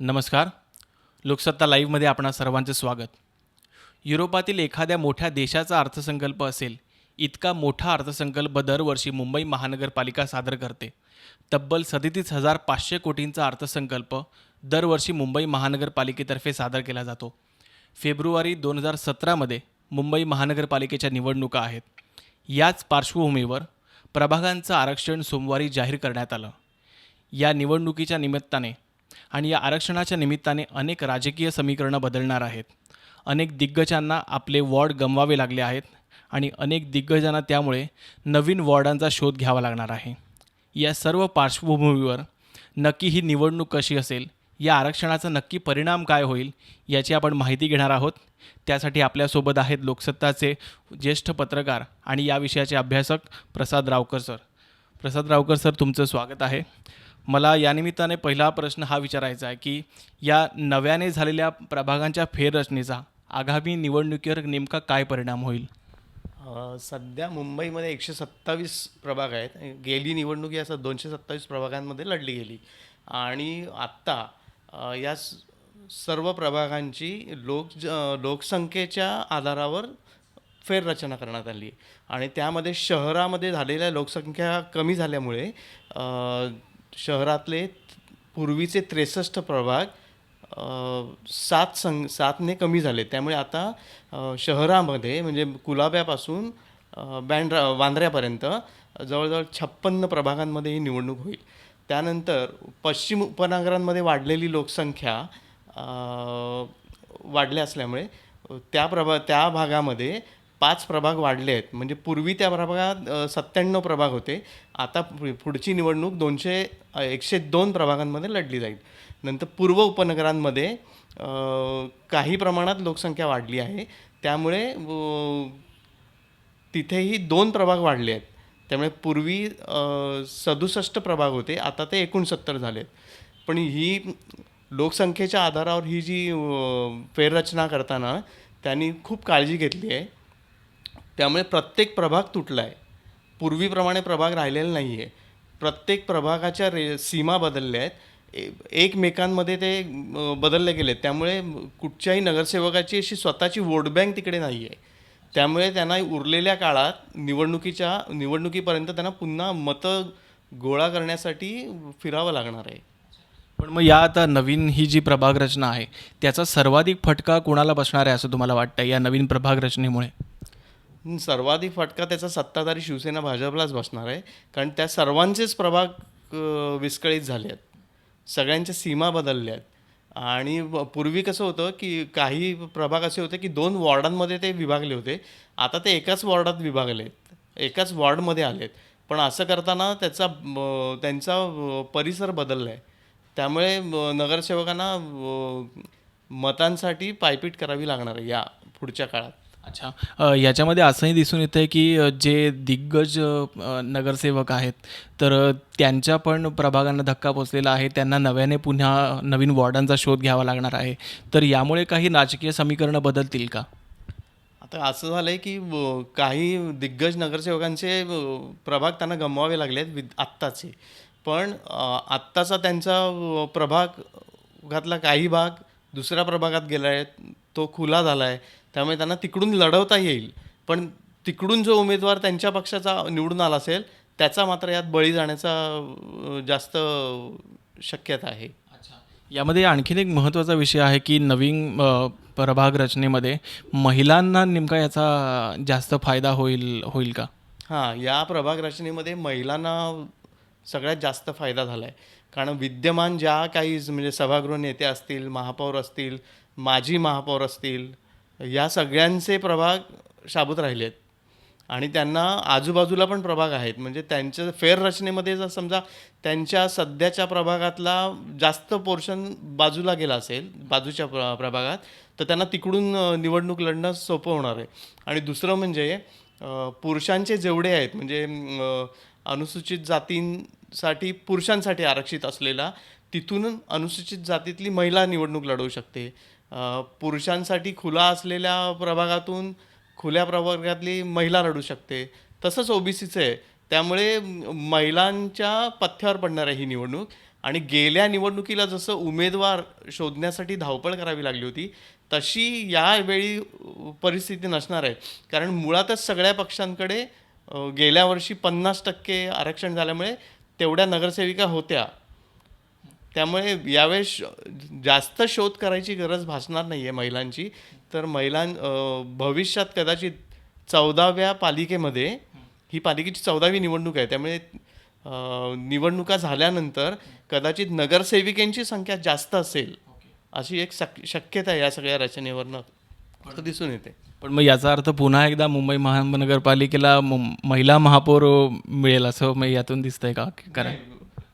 नमस्कार. लोकसत्ता लाईव्हमध्ये आपणा सर्वांचे स्वागत. युरोपातील एखाद्या मोठ्या देशाचा अर्थसंकल्प असेल इतका मोठा अर्थसंकल्प दरवर्षी मुंबई महानगरपालिका सादर करते. तब्बल सदतीस हजार पाचशे कोटींचा अर्थसंकल्प दरवर्षी मुंबई महानगरपालिकेतर्फे सादर केला जातो. फेब्रुवारी दोन हजार सतरामध्ये मुंबई महानगरपालिकेच्या निवडणुका आहेत. याच पार्श्वभूमीवर प्रभागांचं आरक्षण सोमवारी जाहीर करण्यात आलं. या निवडणुकीच्या निमित्ताने आणि या आरक्षणाच्या निमित्ताने अनेक राजकीय समीकरणं बदलणार आहेत. अनेक दिग्गजांना आपले वॉर्ड गमवावे लागले आहेत आणि अनेक दिग्गजांना त्यामुळे नवीन वॉर्डांचा शोध घ्यावा लागणार आहे. या सर्व पार्श्वभूमीवर नक्की ही निवडणूक कशी असेल या आरक्षणाचा नक्की परिणाम काय होईल याची आपण माहिती घेणार आहोत. त्यासाठी आपल्यासोबत आहेत लोकसत्ताचे ज्येष्ठ पत्रकार आणि या विषयाचे अभ्यासक प्रसाद रावकर सर. प्रसाद रावकर सर तुमचं स्वागत आहे. मला यानिमित्ताने पहिला प्रश्न हा विचारायचा आहे की या नव्याने झालेल्या प्रभागांच्या फेररचनेचा आगामी निवडणुकीवर नेमका काय परिणाम होईल? सध्या मुंबईमध्ये एकशे सत्तावीस प्रभाग आहेत. गेली निवडणूक या दोनशे सत्तावीस प्रभागांमध्ये लढली गेली. आणि आत्ता या स- सर्व प्रभागांची लोक ज- लोकसंख्येच्या आधारावर फेररचना करण्यात आली आणि त्यामध्ये शहरामध्ये झालेल्या लोकसंख्या कमी झाल्यामुळे शहरातले पूर्वीचे त्रेसष्ट प्रभाग सात संघ सातने कमी झाले. त्यामुळे आता शहरामध्ये म्हणजे कुलाब्यापासून बँड्रा वांद्र्यापर्यंत जवळजवळ छप्पन्न प्रभागांमध्ये ही निवडणूक होईल. त्यानंतर पश्चिम उपनगरांमध्ये वाढलेली लोकसंख्या वाढल्या असल्यामुळे त्या प्रभा त्या भागामध्ये पाच प्रभाग वाढले आहेत म्हणजे पूर्वी त्या प्रभागात सत्त्याण्णव प्रभाग होते. आता पुढची निवडणूक दोनशे एकशे दोन प्रभागांमध्ये लढली जाईल. नंतर पूर्व उपनगरांमध्ये काही प्रमाणात लोकसंख्या वाढली आहे. त्यामुळे तिथेही दोन प्रभाग वाढले आहेत. त्यामुळे पूर्वी सदुसष्ट प्रभाग होते आता ते एकोणसत्तर झाले आहेत पण ही लोकसंख्येच्या आधारावर ही जी फेररचना करताना त्यांनी खूप काळजी घेतली आहे. त्यामुळे प्रत्येक प्रभाग तुटला आहे पूर्वीप्रमाणे प्रभाग राहिलेला नाही आहे प्रत्येक प्रभागाच्या रे सीमा बदलल्या आहेत. एकमेकांमध्ये ते बदलले गेले त्यामुळे कुठच्याही नगरसेवकाची अशी स्वतःची वोट बँक तिकडे नाही आहे त्यामुळे त्यांना उरलेल्या काळात निवडणुकीच्या निवडणुकीपर्यंत त्यांना पुन्हा मतं गोळा करण्यासाठी फिरावं लागणार आहे. पण मग या आता नवीन ही जी प्रभाग रचना आहे त्याचा सर्वाधिक फटका कोणाला बसणार आहे असं तुम्हाला वाटतं या नवीन प्रभाग रचनेमुळे? सर्वाधिक फटका त्याचा सत्ताधारी शिवसेना भाजपलाच बसणार आहे. कारण त्या सर्वांचेच प्रभाग विस्कळीत झाले आहेत. सगळ्यांच्या सीमा बदलल्या आहेत. आणि पूर्वी कसं होतं की काही प्रभाग असे होते की दोन वॉर्डांमध्ये ते विभागले होते. आता ते एकाच वॉर्डात विभागले आहेत. एकाच वॉर्डमध्ये आलेत पण असं करताना त्याचा त्यांचा परिसर बदलला आहे. त्यामुळे नगरसेवकांना मतांसाठी पायपीट करावी लागणार आहे या पुढच्या काळात. अच्छा. याच्यामध्ये असंही दिसून येतं आहे की जे दिग्गज नगरसेवक आहेत तर त्यांच्या पण प्रभागांना धक्का पोचलेला आहे. त्यांना नव्याने पुन्हा नवीन वॉर्डांचा शोध घ्यावा लागणार आहे. तर यामुळे काही राजकीय समीकरणं बदलतील का? आता असं झालं आहे की काही दिग्गज नगरसेवकांचे प्रभाग त्यांना गमवावे लागले आहेत विद आत्ताचे. पण आत्ताचा त्यांचा प्रभाग घातला काही भाग दुसऱ्या प्रभागात गेला आहे तो खुला झाला आहे त्यामुळे त्यांना तिकडून लढवता येईल. पण तिकडून जो उमेदवार त्यांच्या पक्षाचा निवडून आला असेल त्याचा मात्र यात बळी जाण्याचा जास्त शक्यता आहे. यामध्ये आणखीन एक महत्त्वाचा विषय आहे की नवीन प्रभाग रचनेमध्ये महिलांना नेमका याचा जास्त फायदा होईल होईल का? हां या प्रभाग रचनेमध्ये महिलांना सगळ्यात जास्त फायदा झाला आहे कारण विद्यमान ज्या काही म्हणजे सभागृह नेते असतील महापौर असतील माजी महापौर असतील या सगळ्यांचे प्रभाग शाबूत राहिले आहेत आणि त्यांना आजूबाजूला पण प्रभाग आहेत. म्हणजे त्यांच्या फेररचनेमध्ये जर समजा त्यांच्या सध्याच्या प्रभागातला जास्त पोर्शन बाजूला गेला असेल बाजूच्या प्र प्रभागात तर त्यांना तिकडून निवडणूक लढणं सोपं होणार आहे. आणि दुसरं म्हणजे पुरुषांचे जेवढे आहेत म्हणजे अनुसूचित जातींसाठी पुरुषांसाठी आरक्षित असलेला तिथून अनुसूचित जातीतली महिला निवडणूक लढवू शकते. पुरुषांसाठी खुला असलेल्या प्रभागातून खुल्या प्रवर्गातली महिला लढू शकते. तसंच ओबीसीचं आहे. त्यामुळे महिलांच्या पथ्यावर पडणार आहे ही निवडणूक. आणि गेल्या निवडणुकीला जसं उमेदवार शोधण्यासाठी धावपळ करावी लागली होती तशी यावेळी परिस्थिती नसणार आहे. कारण मुळातच सगळ्या पक्षांकडे गेल्या वर्षी पन्नास टक्के आरक्षण झाल्यामुळे तेवढ्या नगरसेविका होत्या. त्यामुळे यावेळेस जास्त शोध करायची गरज भासणार नाही आहे महिलांची. तर महिलां अ, भविष्यात कदाचित चौदाव्या पालिकेमध्ये ही पालिकेची चौदावी निवडणूक आहे. त्यामुळे निवडणुका झाल्यानंतर कदाचित नगरसेविकांची संख्या जास्त असेल अशी एक शक शक्यता आहे या सगळ्या रचनेवरनं. असं दिसून येते. पण मग याचा अर्थ पुन्हा एकदा मुंबई महानगरपालिकेला मुं- महिला महापौर मिळेल असं मग यातून दिसतंय का? कारण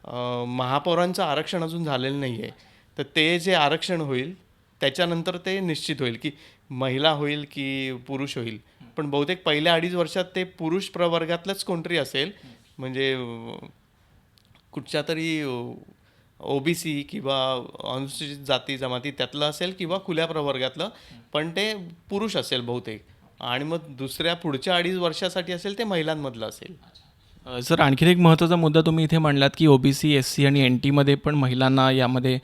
महापौरांचं आरक्षण अजून झालेलं नाही आहे तर ते जे आरक्षण होईल त्याच्यानंतर ते निश्चित होईल की महिला होईल की पुरुष होईल. पण बहुतेक पहिल्या अडीच वर्षात ते पुरुष प्रवर्गातलंच कोणतरी असेल. म्हणजे कुठच्या तरी ओबीसी किंवा अनुसूचित जाती जमाती त्यातलं असेल किंवा खुल्या प्रवर्गातलं पण ते पुरुष असेल बहुतेक. आणि मग दुसऱ्या पुढच्या अडीच वर्षासाठी असेल ते महिलांमधलं असेल. सर आणखीन एक महत्त्वाचा मुद्दा तुम्ही इथे मांडलात की ओबीसी एस सी आणि एन टीमध्ये पण महिलांना यामध्ये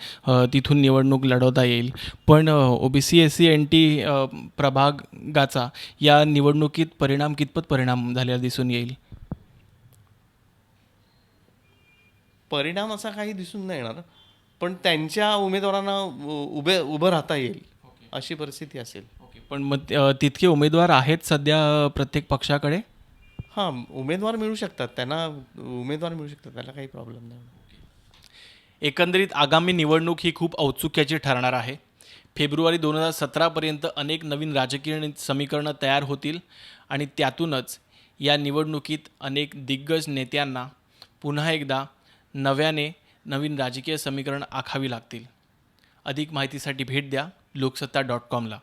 तिथून निवडणूक लढवता येईल. पण OBC S C N T प्रभागाचा या निवडणुकीत परिणाम कितपत परिणाम झालेला दिसून येईल? परिणाम असा काही दिसून नाही येणार पण त्यांच्या उमेदवारांना उभे उभं राहता येईल अशी परिस्थिती असेल. पण मग तितके उमेदवार आहेत सध्या प्रत्येक पक्षाकडे? हां उमेदवार मिळू शकतात. त्यांना उमेदवार मिळू शकतात. त्याला काही प्रॉब्लेम नाही. एकंदरीत आगामी निवडणूक ही खूप औत्सुक्याची ठरणार आहे. फेब्रुवारी दोन हजार सतरापर्यंत अनेक नवीन राजकीय समीकरणं तयार होतील आणि त्यातूनच या निवडणुकीत अनेक दिग्गज नेत्यांना पुन्हा एकदा नव्याने नवीन राजकीय समीकरण आखावी लागतील. अधिक माहितीसाठी भेट द्या लोकसत्ता डॉट कॉमला.